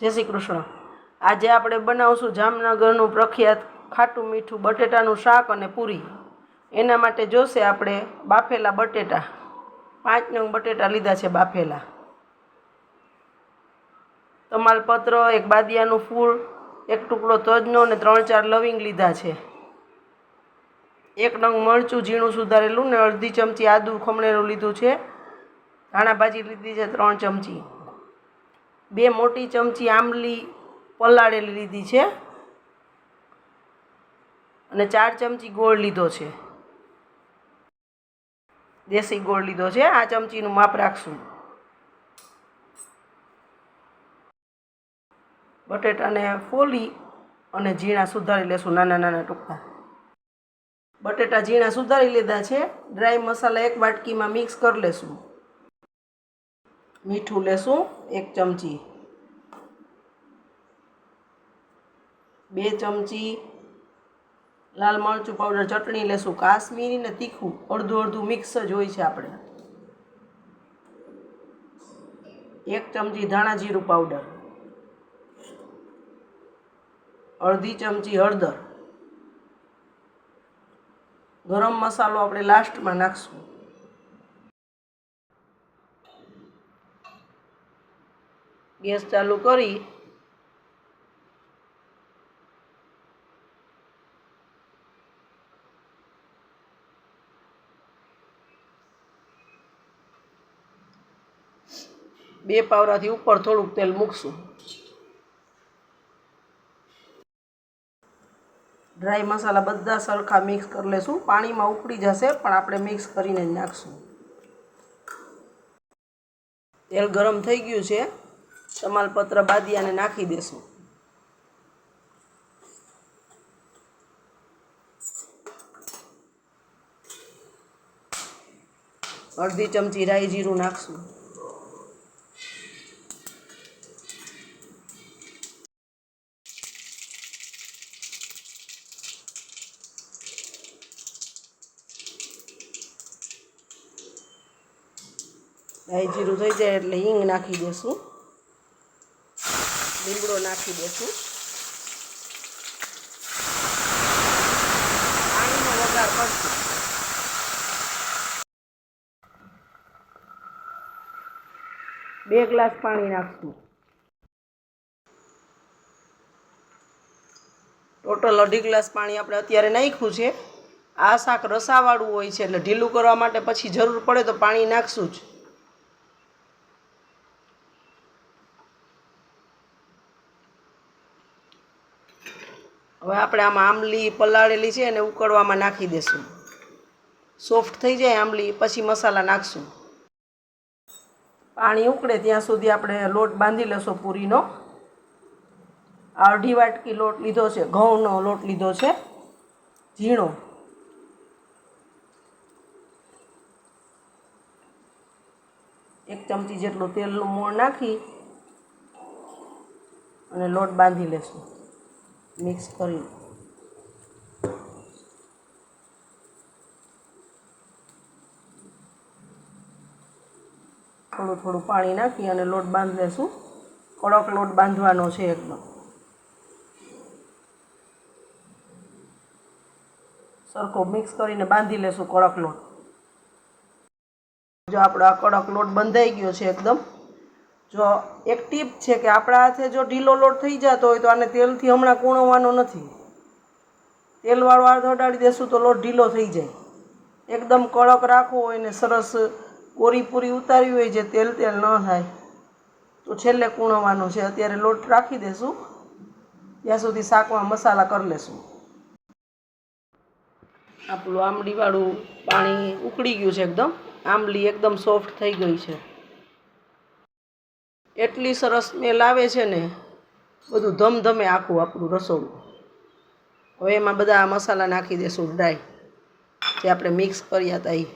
જય શ્રી કૃષ્ણ. આજે આપણે બનાવશું જામનગરનું પ્રખ્યાત ખાટું મીઠું બટેટાનું શાક અને પૂરી. એના માટે જોશે આપણે બાફેલા બટેટા. પાંચ નંગ બટેટા લીધા છે બાફેલા. તમાલપત્ર એક બાદિયાનું ફૂલ, એક ટુકડો તજનો અને ત્રણ ચાર લવિંગ લીધા છે. એક નંગ મરચું ઝીણું સુધારેલું ને અડધી ચમચી આદું ખમણેલું લીધું છે. ધાણા ભાજી લીધી છે ત્રણ ચમચી. બે મોટી ચમચી આંબલી પલાળેલી લીધી છે અને ચાર ચમચી ગોળ લીધો છે. દેશી ગોળ લીધો છે. આ ચમચીનું માપ રાખશું. બટેટાને ફોલી અને ઝીણા સુધારી લેશું નાના નાના ટુકડા. બટેટા ઝીણા સુધારી લીધા છે. ડ્રાય મસાલા એક વાટકીમાં મિક્સ કરી લેશું. મીઠું લેશું એક ચમચી. બે ચમચી લાલ મરચું પાવડર ચટણી લેશું, કાશ્મીરી ને તીખું, અડધું અડધું મિક્સ જ હોય છે આપણે. એક ચમચી ધાણા જીરું પાવડર અડધી ચમચી હળદર. ગરમ મસાલો આપણે લાસ્ટમાં નાખશું. ગેસ ચાલુ કરી. બે પાવરાથી ઉપર થોડુંક તેલ મૂકશું. ડ્રાય મસાલા બધા સરખા મિક્સ કરી લેશું. પાણીમાં ઉકળી જશે, પણ આપણે મિક્સ કરીને જ નાખશું. તેલ ગરમ થઈ ગયું છે. તમાલપત્ર બાદિયાને નાખી દેશું. અડધી ચમચી રાઈ જીરું નાખશું. રાઈ જીરું થઈ જાય એટલે હિંગ નાખી દેશું. લીમડો નાખી દેશું. પાણીનો વઘાર કરશું. બે ગ્લાસ પાણી નાખશું. ટોટલ અઢી ગ્લાસ પાણી આપણે અત્યારે નાખ્યું છે. આ શાક રસાવાળું હોય છે એટલે ઢીલું કરવા માટે પછી જરૂર પડે તો પાણી નાખશું જ. હવે આપણે આમાં આંબલી પલાળેલી છે એને ઉકળવામાં નાખી દેશું. સોફ્ટ થઈ જાય આંબલી, પછી મસાલા નાખશું. પાણી ઉકળે ત્યાં સુધી આપણે લોટ બાંધી લેશો પૂરીનો. અડધી વાટકી લોટ લીધો છે, ઘઉંનો લોટ લીધો છે, ઝીણો. એક ચમચી જેટલું તેલનું મોણ નાખી અને લોટ બાંધી લેશું. મિક્સ કરી થોડું થોડું પાણી નાખી અને લોટ બાંધી લેશું કડક લોટ બાંધવાનો છે એકદમ. સરખો મિક્સ કરીને બાંધી લેશું કડક લોટ. જો આપણો આ કડક લોટ બંધાઈ ગયો છે એકદમ. જો એક ટીપ છે કે આપણા હાથે જો ઢીલો લોટ થઈ જતો હોય તો આને તેલથી હમણાં કૂણવવાનો નથી. તેલવાળો હાથ અડાડી દેશું તો લોટ ઢીલો થઈ જાય. એકદમ કડક રાખવો હોય ને સરસ કોરી પૂરી ઉતારવી હોય જે તેલ તેલ ન થાય, તો છેલ્લે કૂણવવાનો છે. અત્યારે લોટ રાખી દેશું. ત્યાં સુધી શાકમાં મસાલા કરી લેશું. આપણું આંબલીવાળું પાણી ઉકળી ગયું છે એકદમ. આંબલી એકદમ સોફ્ટ થઈ ગઈ છે. એટલી સરસ સ્મેલ આવે છે ને, બધું ધમધમે આખું આપણું રસોડું. હવે એમાં બધા મસાલા નાખી દેશું ડ્રાય જે આપણે મિક્સ કર્યા હતા એ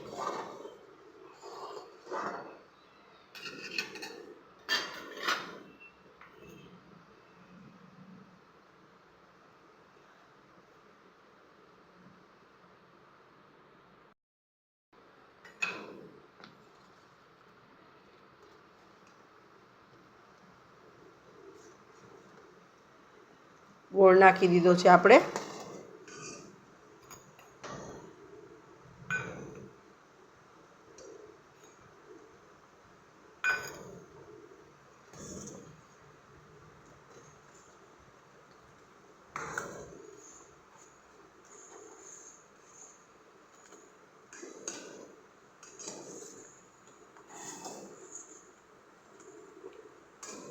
ગોળ નાખી દીધો છે આપણે.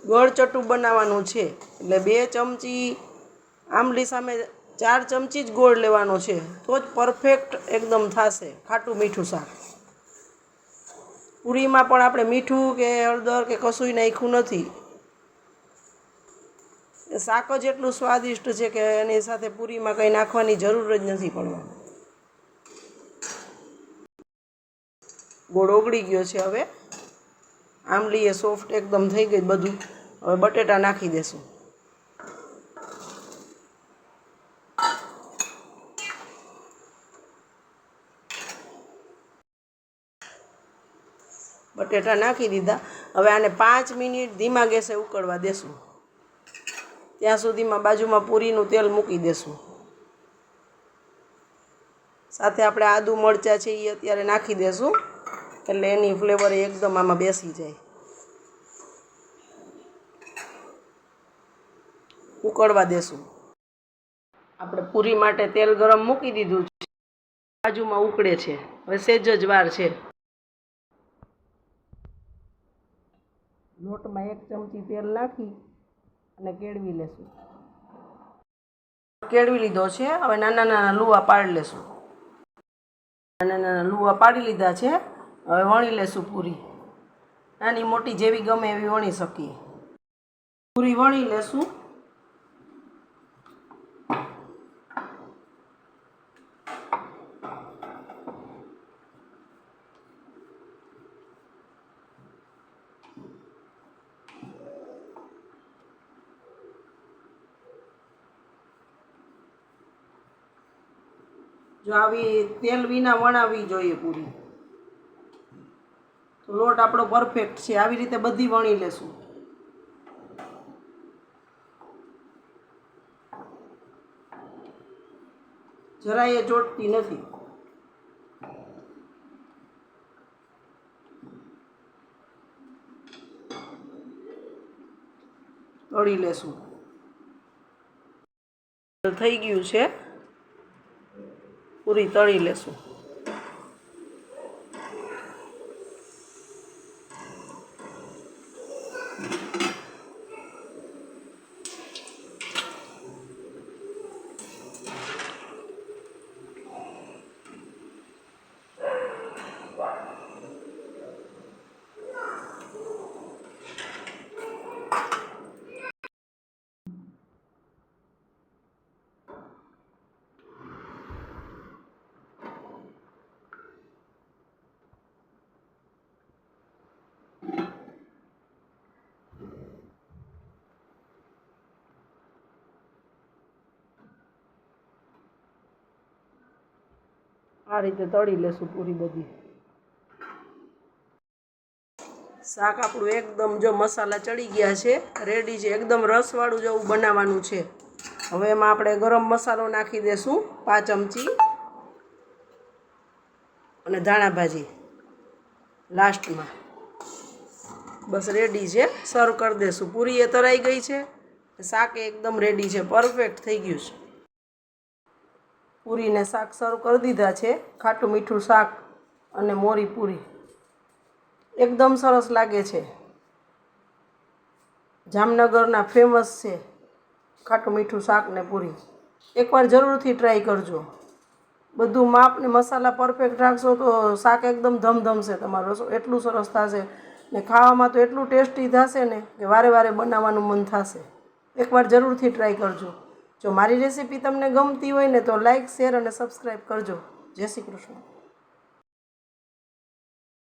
ગળ ચટું બનાવવાનું છે. એટલે બે ચમચી આંબલી સામે ચાર ચમચી જ ગોળ લેવાનો છે, તો જ પરફેક્ટ એકદમ થશે, ખાટું મીઠું શાક. પૂરીમાં પણ આપણે મીઠું કે હળદર કે કશું નાખ્યું નથી. શાક જ એટલું સ્વાદિષ્ટ છે કે એની સાથે પૂરીમાં કંઈ નાખવાની જરૂર જ નથી પડવાની. ગોળ ઓગળી ગયો છે હવે. આંબલી એ સોફ્ટ એકદમ થઈ ગઈ બધું. હવે બટેટા નાખી દેશું. બટેટા નાખી દીધા. હવે આને પાંચ મિનિટ ધીમા ગેસે ઉકળવા દેશું. ત્યાં સુધીમાં બાજુમાં પૂરીનું તેલ મૂકી દેશું. સાથે આપણે આદુ મરચાં છે એ અત્યારે નાખી દેશું. એટલે એની ફ્લેવર એકદમ આમાં બેસી જાય. ઉકળવા દેશું. આપણે પૂરી માટે તેલ ગરમ મૂકી દીધું છે. બાજુમાં ઉકળે છે. હવે સેજ જ વાર છે. લોટમાં એક ચમચી તેલ નાખી અને કેળવી લેશું. કેળવી લીધો છે. હવે નાના નાના લુવા પાડી લેશું. નાના નાના લુવા પાડી લીધા છે. હવે વણી લેશું પૂરી. નાની મોટી જેવી ગમે એવી વણી શકીએ. પૂરી વણી લેશું. જો આવી તેલ વિના વણાવી જોઈએ પૂરી. તો લોટ આપણો પરફેક્ટ છે. આવી રીતે બધી વણી લેશું. જરાય એ ચોટતી નથી. તળી લેશું. થઈ ગયું છે. પૂરી તળી લેશું. આ રીતે તળી લેશું પૂરી બધી. શાક આપણું એકદમ જો મસાલા ચડી ગયા છે રેડી છે, એકદમ રસવાળું જેવું બનાવવાનું છે. હવે એમાં આપણે ગરમ મસાલો નાખી દેશું, પાંચ ચમચી. અને ધાણા ભાજી લાસ્ટમાં બસ રેડી છે સર્વ કરી દેશું. પૂરી એ તરાઈ ગઈ છે, શાક એકદમ રેડી છે પરફેક્ટ થઈ ગયું છે. પૂરીને શાક સર્વ કરી દીધા છે. ખાટું મીઠું શાક અને મોરી પૂરી. એકદમ સરસ લાગે છે. જામનગરના ફેમસ છે ખાટું મીઠું શાક ને પૂરી. એકવાર જરૂરથી ટ્રાય કરજો. બધું માપ ને મસાલા પરફેક્ટ રાખશો તો શાક એકદમ ધમધમશે તમારું. રસો એટલું સરસ થશે ને ખાવામાં તો એટલું ટેસ્ટી થશે ને કે વારે વારે બનાવવાનું મન થશે. એકવાર જરૂરથી ટ્રાય કરજો. જો મારી રેસીપી તમને ગમતી હોય ને તો લાઈક, શેર અને સબસ્ક્રાઈબ કરજો. જય શ્રી કૃષ્ણ.